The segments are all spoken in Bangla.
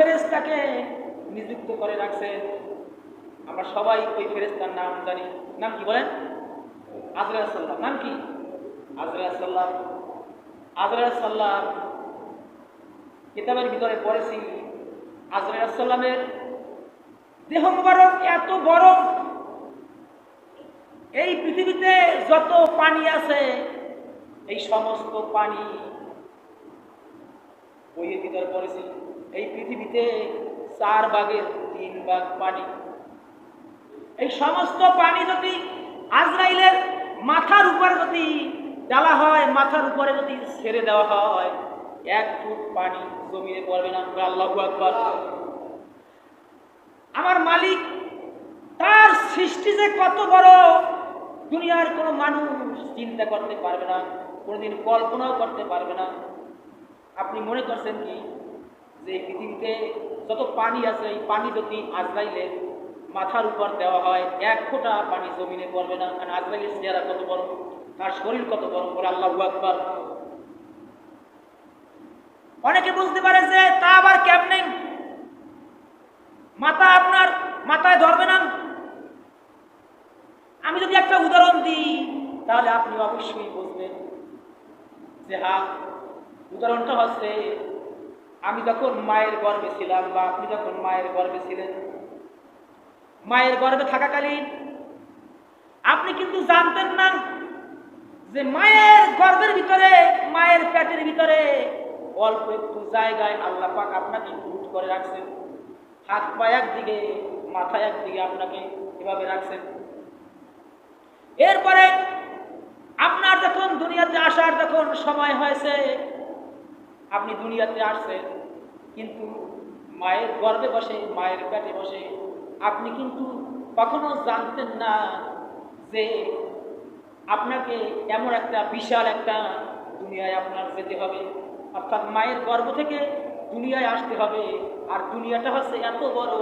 ফেরেস্তাকে নিযুক্ত করে রাখছেন আমরা সবাই ওই ফেরেস্তার নাম জানি। নাম কি বলেন? আজরা নাম কি? আজরা সাল্লাম আজরা কিতাবের ভিতরে পড়েছি। আজরা সাল্লামের দেহ মুবারক এত গরম। এই পৃথিবীতে যত পানি আছে, এই সমস্ত পানি বইয়ের ভিতরে পড়েছি। এই পৃথিবীতে চার ভাগের তিন ভাগ পানি। এই সমস্ত পানি যদি আজরাইলের মাথার উপরে যদি ডালা হয়, মাথার উপরে যদি ছেড়ে দেওয়া হয়, এক ফুট পানি জমিয়ে পড়বে না। আল্লাহ আকবার। আমার মালিক তার সৃষ্টি যে কত বড়, দুনিয়ার কোনো মানুষ চিন্তা করতে পারবে না, কোনোদিন কল্পনাও করতে পারবে না। আপনি মনে করছেন কি? যে পৃথিবীতে যত পানি আছে, এই পানি যদি আজরাইলে মাথার উপর দেওয়া হয়, এক ফোঁটা পানি জমিনে পড়বে না। কারণ আজরাইলের চেহারা কত বড়, তার শরীর কত বড় করে আল্লাহ আকবার। অনেকে বুঝতে পারে যে তা আবার কেমনে? মাথা আপনার মাথায় ধরবে না। আমি যদি একটা উদাহরণ দিই, তাহলে আপনি অবশ্যই বুঝবেন যে হ্যাঁ উদাহরণটা হচ্ছে আমি যখন মায়ের গর্ভে ছিলাম বা আপনি যখন মায়ের গর্ভে ছিলেন, মায়ের গর্ভে থাকাকালীন আপনি কিন্তু জানতেন না যে মায়ের গর্ভের ভিতরে, মায়ের পেটের ভিতরে অল্প একটু জায়গায় আল্লাহ পাক আপনাকে হুট করে রাখছেন। হাত পা একদিকে, মাথা একদিকে আপনাকে এভাবে রাখছেন। এরপরে আপনার যখন দুনিয়াতে আসার যখন সময় হয়েছে আপনি দুনিয়াতে আসছেন, কিন্তু মায়ের গর্বে বসে, মায়ের পেটে বসে, আপনি কিন্তু কখনো জানতেন না যে আপনাকে এমন একটা বিশাল একটা দুনিয়ায় আপনার যেতে হবে। অর্থাৎ মায়ের গর্ভ থেকে দুনিয়ায় আসতে হবে। আর দুনিয়াটা হচ্ছে এত বড়,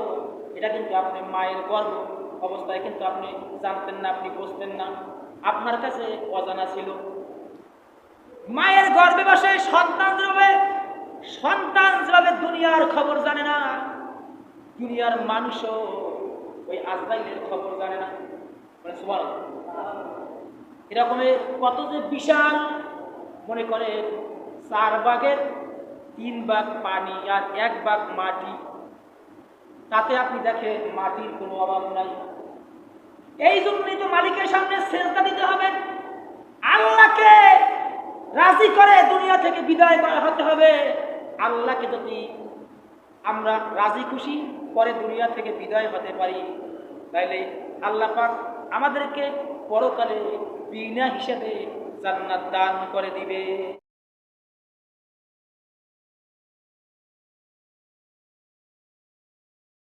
এটা কিন্তু আপনি মায়ের গর্ভ অবস্থায় কিন্তু আপনি জানতেন না, আপনি বুঝতেন না। আপনার কাছে অজানা ছিল। মায়ের গর্বে বসে সন্তান খবর জানে না। দুনিয়ার মানুষও ওই আজরাইলের খবর জানে না। মানে সুবহানাল্লাহ। এরকমের কত যে বিশাল মনে করে চার ভাগের তিন ভাগ পানি আর এক ভাগ মাটি, তাতে আপনি দেখেন মাটির কোনো অভাব নাই। এই জন্যই তো মালিকের সামনে সেজদা দিতে হবে। আল্লাহকে রাজি করে দুনিয়া থেকে বিদায় করা হতে হবে। আল্লাহকে যদি আমরা রাজি খুশি, পরে দুনিয়া থেকে বিদায় হতে পারি। তাইলে আল্লাহ পাক আমাদেরকে পরকালে বিনা হিসেবে জান্নাত দান করে দিবে।